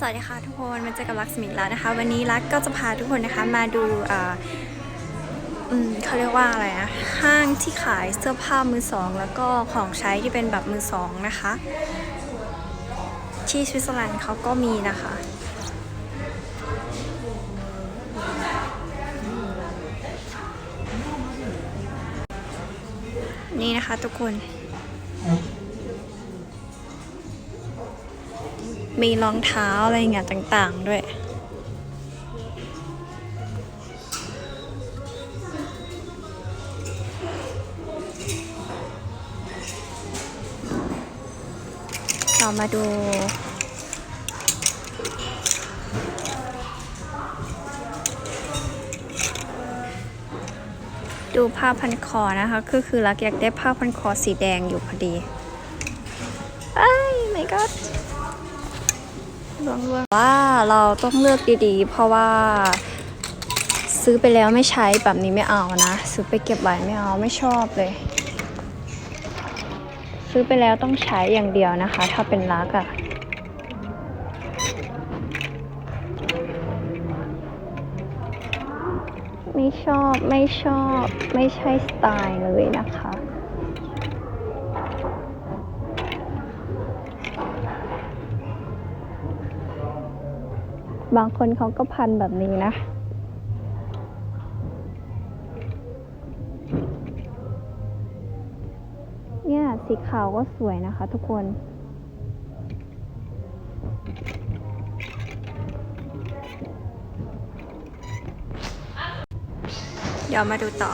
สวัสดีค่ะทุกคนมาเจอกับลักษมิแล้วนะคะ วันนี้ลักก็จะพาทุกคนนะคะมาดูอ่าอืมเขาเรียกว่าอะไรนะห้างที่ขายเสื้อผ้ามือสอง แล้วก็ของใช้ที่เป็นแบบมือสองนะคะ ที่สวิตเซอร์แลนด์เขาก็มีนะคะนี่นะคะทุกคน มีรองเท้าอะไรอย่างเงี้ยต่าง ๆ ด้วย เรามาดูดูผ้าพันคอนะคะ คือคือรักอยากได้ผ้าพันคอสีแดงอยู่พอดีไอ้ไม่ ลวงลวงว่าเราต้องเลือกดีๆ เพราะว่า ซื้อไปแล้วไม่ใช้แบบนี้ไม่เอานะ ซื้อไปเก็บไว้ไม่เอาไม่ชอบเลย ซื้อไปแล้วต้องใช้อย่างเดียวนะคะ ถ้าเป็นรักอะ่ะไม่ชอบไม่ชอบไม่ใช่สไตล์เลยนะคะ บางคนเขาก็พันแบบนี้นะ เนี่ยสีขาวก็สวยนะคะทุกคนเดี๋ยวมาดูต่อ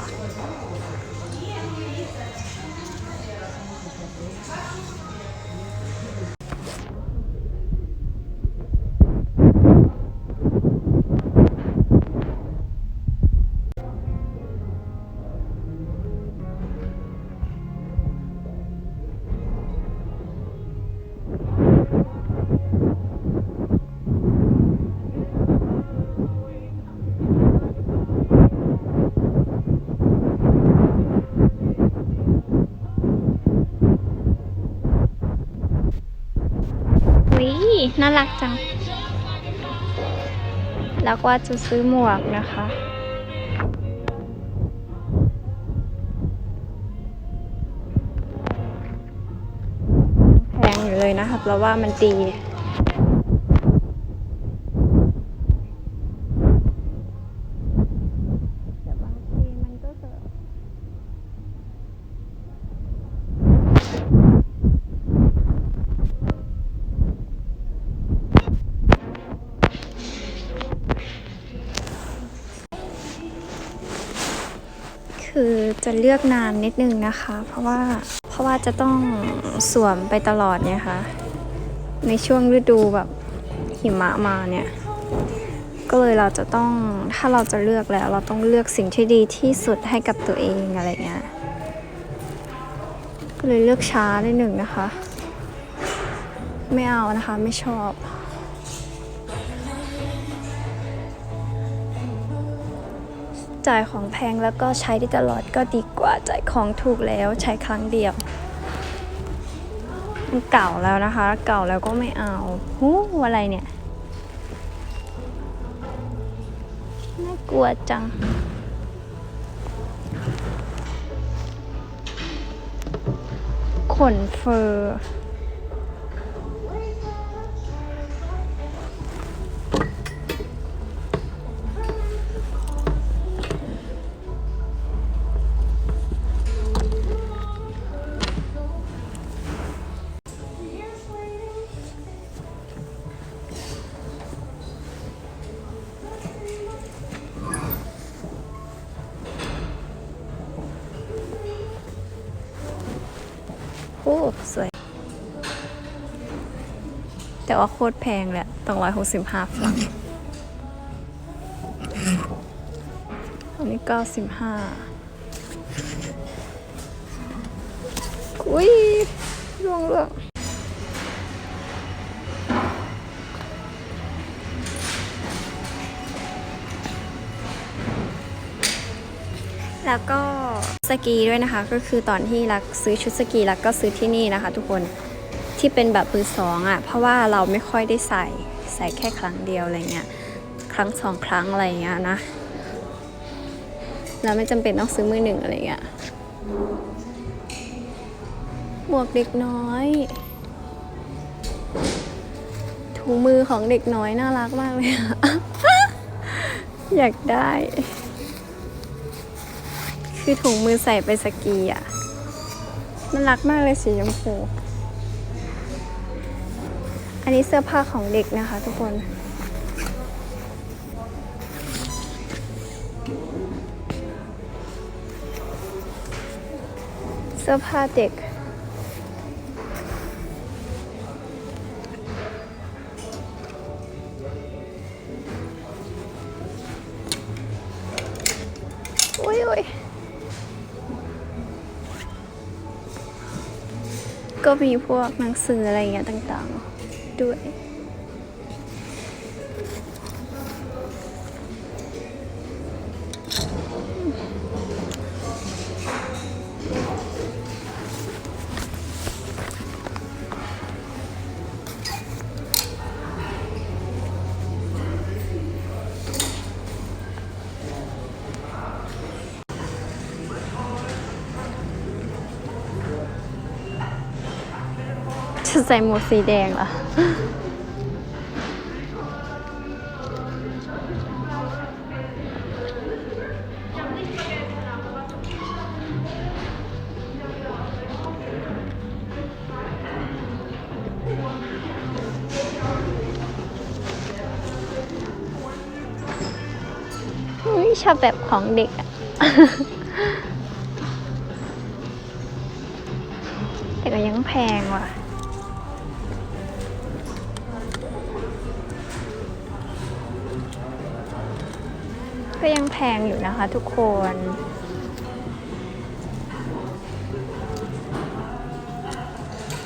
น่ารักจัง แล้วก็จะซื้อหมวกนะคะ แพงอยู่เลยนะคะเพราะว่ามันตีบางทีมันก็จะ คือจะเลือกนานนิดนึงนะคะ เพราะว่าเพราะว่าจะต้องสวมไปตลอดเนี่ยค่ะ ในช่วงฤดูแบบหิมะมาเนี่ย ก็เลยเราจะต้องถ้าเราจะเลือกแล้ว เราต้องเลือกสิ่งที่ดีที่สุดให้กับตัวเองอะไรเงี้ยก็เลยเลือกช้าได้หนึ่งนะคะ ไม่เอานะคะไม่ชอบ จ่ายของแพงแล้วก็ใช้ได้ตลอดก็ดีกว่าจ่ายของถูกแล้วใช้ครั้งเดียวมันเก่าแล้วนะคะ เก่าแล้วก็ไม่เอาหูอะไรเนี่ยน่ากลัวจังขนเฟอร์ สวย แต่ว่าโคตรแพงเละต้องร้อยหกสิบห้าฟรังอันนี้เก้าสิบห้าอุ้ยร่วงเรื่องแล้วก็ สกีด้วยนะคะ ก็คือตอนที่รักซื้อชุดสกีรักก็ซื้อที่นี่นะคะ ทุกคนที่เป็นแบบมือสองอะ่ะเพราะว่าเราไม่ค่อยได้ใส่ใส่แค่ครั้งเดียวอะไรเงี้ยครั้งสองครั้งอะไรเงี้ยนะแล้วไม่จำเป็นต้องซื้อมือหนึ่งอะไรเงี้ยหมวกเด็กน้อย ถุงมือของเด็กน้อยน่ารักมากเลยอะอยากได้ คือถุงมือใส่ไปสกีอะน่ารักมากเลยสีชมพู อันนี้เสื้อผ้าของเด็กนะคะทุกคน เสื้อผ้าเด็ก ก็มีพวกหนังสืออะไรอย่างเงี้ยต่างๆ ด้วย จะใส่หมวกสีแดงเหรอชอบแบบของเด็กอะแต่ก็ยังแพงว่ะ ก็ยังแพงอยู่นะคะทุกคน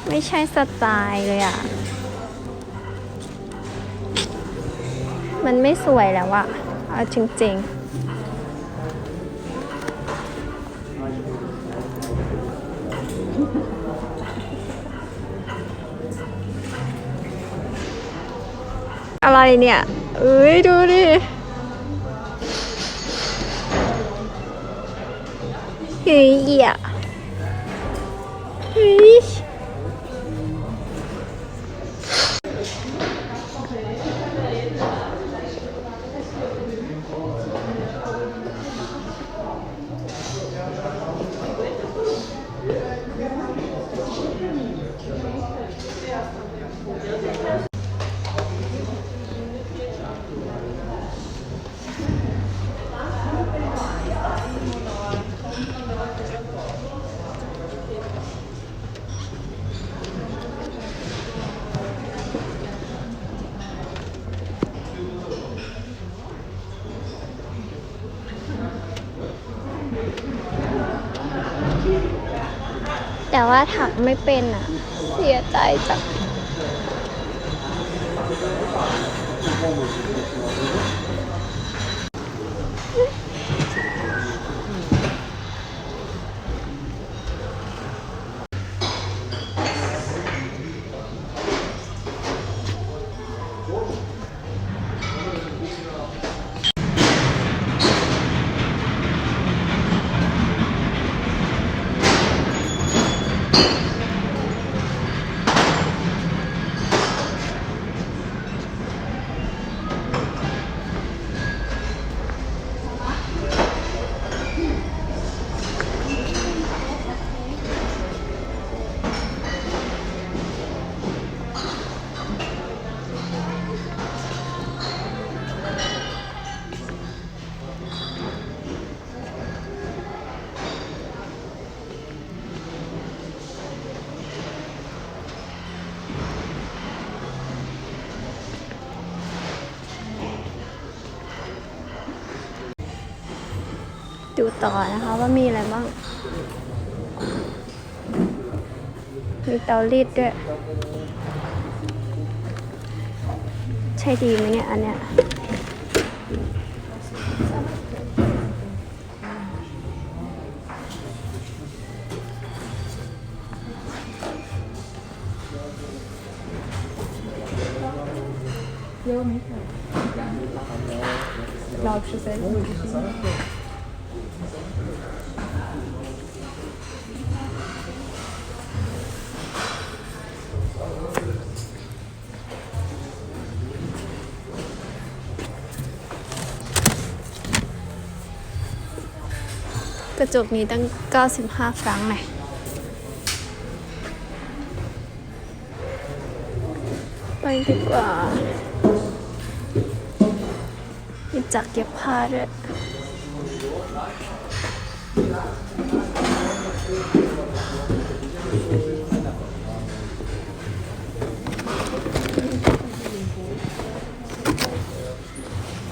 ไม่ใช่สไตล์เลยอะ่ะ มันไม่สวยแล้วอะเอาจริงๆอะไรเนี่ย เอ้ย ดูดิ เฮ้ย แต่ว่าถักไม่เป็นอะ เสียใจจัง ดูต่อนะคะว่ามีอะไรบ้าง มีเตารีดด้วย ใช่ดีไหมเนี่ยอันเนี้ยเยอะไหมคะเราชื่อเซ กระจกนี้ตั้ง 95 ฟรังก์เลยไปดีกว่ามีจักรเย็บผ้าด้วย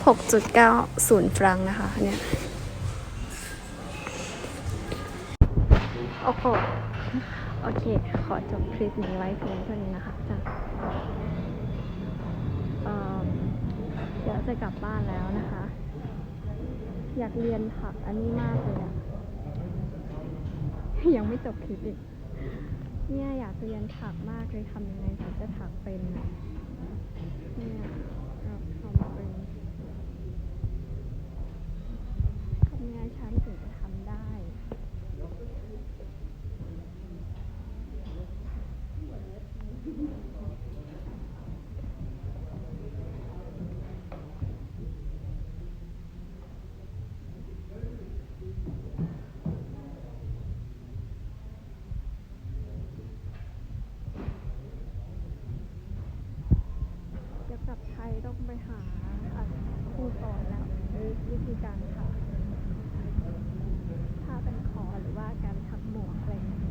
6.90ฟรังก์นะคะเนี่ย ปนี้ไว้เพียงเท่านี้นะคะจ้ะเอิ่มเดี๋ยวจะกลับบ้านแล้วนะคะ อยากเรียนถักอันนี้มากเลยอะยังไม่จบคลิปอีก เนี่ยอยากเรียนถักมากเลยทำยังไงถึงจะถักเป็นเนี่ยเราทำเป็นทำยังไงฉันถึงจะทำได้ เดี๋ยวกลับไทยต้องไปหาอั ดครูสอนแล้ววิธีการถักถ้าเป็นคอหรือว่าการถักหมวกอะไรเงี้ย